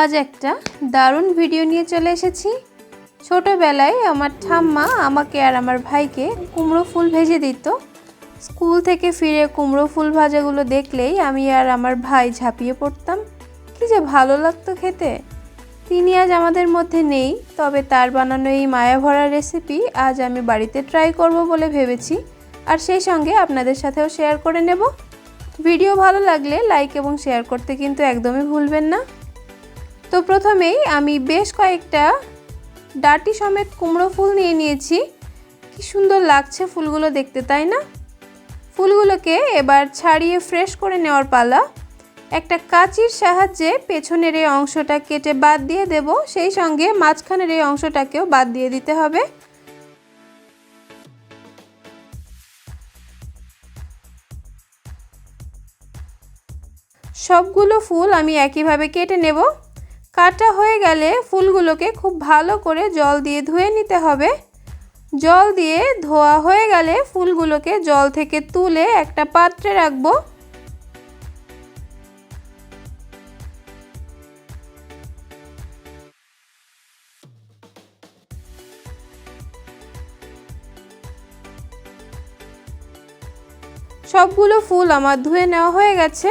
আজ একটা দারুণ ভিডিও নিয়ে চলে এসেছি। ছোটোবেলায় আমার ঠাম্মা আমাকে আর আমার ভাইকে কুমড়ো ফুল ভেজে দিত। স্কুল থেকে ফিরে কুমড়ো ফুল ভাজাগুলো দেখলেই আমি আর আমার ভাই ঝাঁপিয়ে পড়তাম। কি যে ভালো লাগতো খেতে। তিনি আজ আমাদের মধ্যে নেই, তবে তার বানানো এই মায়া ভরা রেসিপি আজ আমি বাড়িতে ট্রাই করব বলে ভেবেছি। আর সেই সঙ্গে আপনাদের সাথেও শেয়ার করে নেব। ভিডিও ভালো লাগলে লাইক এবং শেয়ার করতে কিন্তু একদমই ভুলবেন না। তো প্রথমেই আমি বেশ কয়েকটা ডাটি সমেত কুমড়ো ফুল নিয়ে নিয়েছি। কি সুন্দর লাগছে ফুলগুলো দেখতে, তাই না? ফুলগুলোকে এবার ছাড়িয়ে ফ্রেশ করে নেওয়ার পালা। একটা কাঁচির সাহায্যে পেছনের এই অংশটা কেটে বাদ দিয়ে দেব, সেই সঙ্গে মাঝখানের এই অংশটাকেও বাদ দিয়ে দিতে হবে। সবগুলো ফুল আমি একইভাবে কেটে নেব। কাটা হয়ে গেলে ফুলগুলোকে খুব ভালো করে জল দিয়ে ধুয়ে নিতে হবে। জল দিয়ে ধোয়া হয়ে গেলে ফুলগুলোকে জল থেকে তুলে একটা পাত্রে রাখব। সবগুলো ফুল আমার ধুয়ে নেওয়া হয়ে গেছে।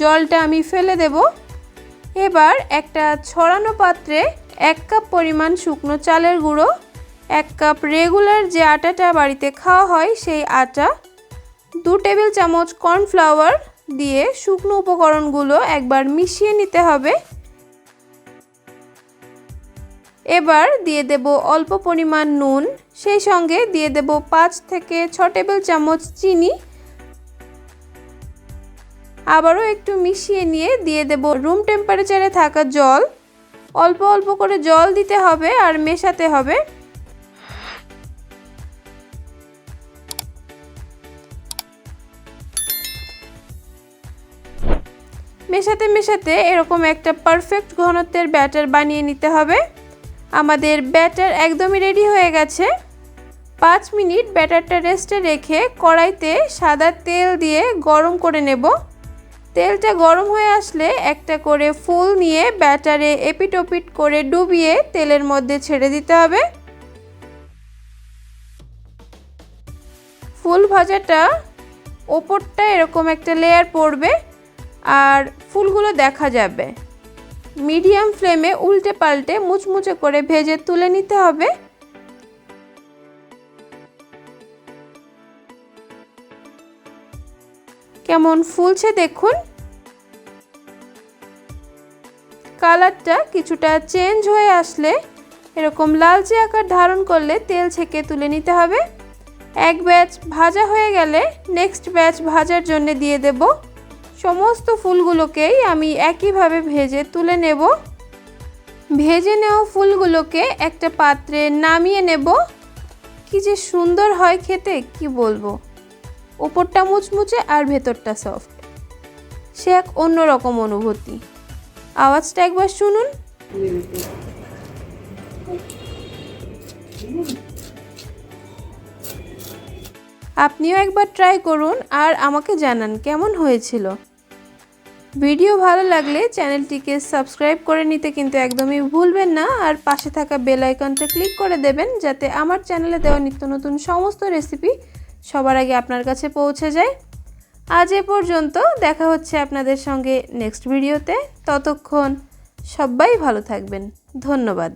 জলটা আমি ফেলে দেব। এবার একটা ছড়ানো পাত্রে এক কাপ পরিমাণ শুকনো চালের গুঁড়ো, এক কাপ রেগুলার যে আটাটা বাড়িতে খাওয়া হয় সেই আটা, দু টেবিল চামচ কর্নফ্লাওয়ার দিয়ে শুকনো উপকরণগুলো একবার মিশিয়ে নিতে হবে। এবার দিয়ে দেব অল্প পরিমাণ নুন, সেই সঙ্গে দিয়ে দেব পাঁচ থেকে ছ টেবিল চামচ চিনি আবারও একটু মিশিয়ে নিয়ে দিয়ে দেব। রুম টেম্পারেচারে থাকা জল। অল্প অল্প করে জল দিতে হবে আর মেশাতে হবে। মেশাতে মেশাতে এরকম একটা পারফেক্ট ঘনত্বের ব্যাটার বানিয়ে নিতে হবে। আমাদের ব্যাটার একদমই রেডি হয়ে গেছে। পাঁচ মিনিট ব্যাটারটা রেস্টে রেখে কড়াইতে সাদা তেল দিয়ে গরম করে নেব। তেলটা গরম হয়ে আসলে একটা করে ফুল নিয়ে ব্যাটারে এপিটোপিট করে ডুবিয়ে তেলের মধ্যে ছেড়ে দিতে হবে। ফুল ভাজাটা ওপরটা এরকম একটা লেয়ার পড়বে আর ফুলগুলো দেখা যাবে। মিডিয়াম ফ্লেমে উল্টে পাল্টে মুচমুচে করে ভেজে তুলে নিতে হবে। কেমন ফুলছে দেখুন। কালারটা কিছুটা চেঞ্জ হয়ে আসলে এরকম লালচে আকার ধারণ করলে তেল ছেঁকে তুলে নিতে হবে। এক ব্যাচ ভাজা হয়ে গেলে নেক্সট ব্যাচ ভাজার জন্য দিয়ে দেব। সমস্ত ফুলগুলোকেই আমি একইভাবে ভেজে তুলে নেব। ভেজে নেওয়া ফুলগুলোকে একটা পাত্রে নামিয়ে নেব। কি যে সুন্দর হয় খেতে, কি বলব? ওপরটা মুচমুচে আর ভেতরটা সফট সে এক অন্যরকম অনুভূতি। আওয়াজটা একবার শুনুন। আপনিও একবার ট্রাই করুন আর আমাকে জানান কেমন হয়েছিল। ভিডিও ভালো লাগলে চ্যানেলটিকে সাবস্ক্রাইব করে নিতে কিন্তু একদমই ভুলবেন না আর পাশে থাকা বেল আইকনটা ক্লিক করে দেবেন যাতে আমার চ্যানেলে দেওয়া নিত্য নতুন সমস্ত রেসিপি সবার আগে আপনার কাছে পৌঁছে যায়। আজ এ পর্যন্ত দেখা হচ্ছে আপনাদের সঙ্গে নেক্সট ভিডিওতে ততক্ষণ সবাই ভালো থাকবেন। ধন্যবাদ।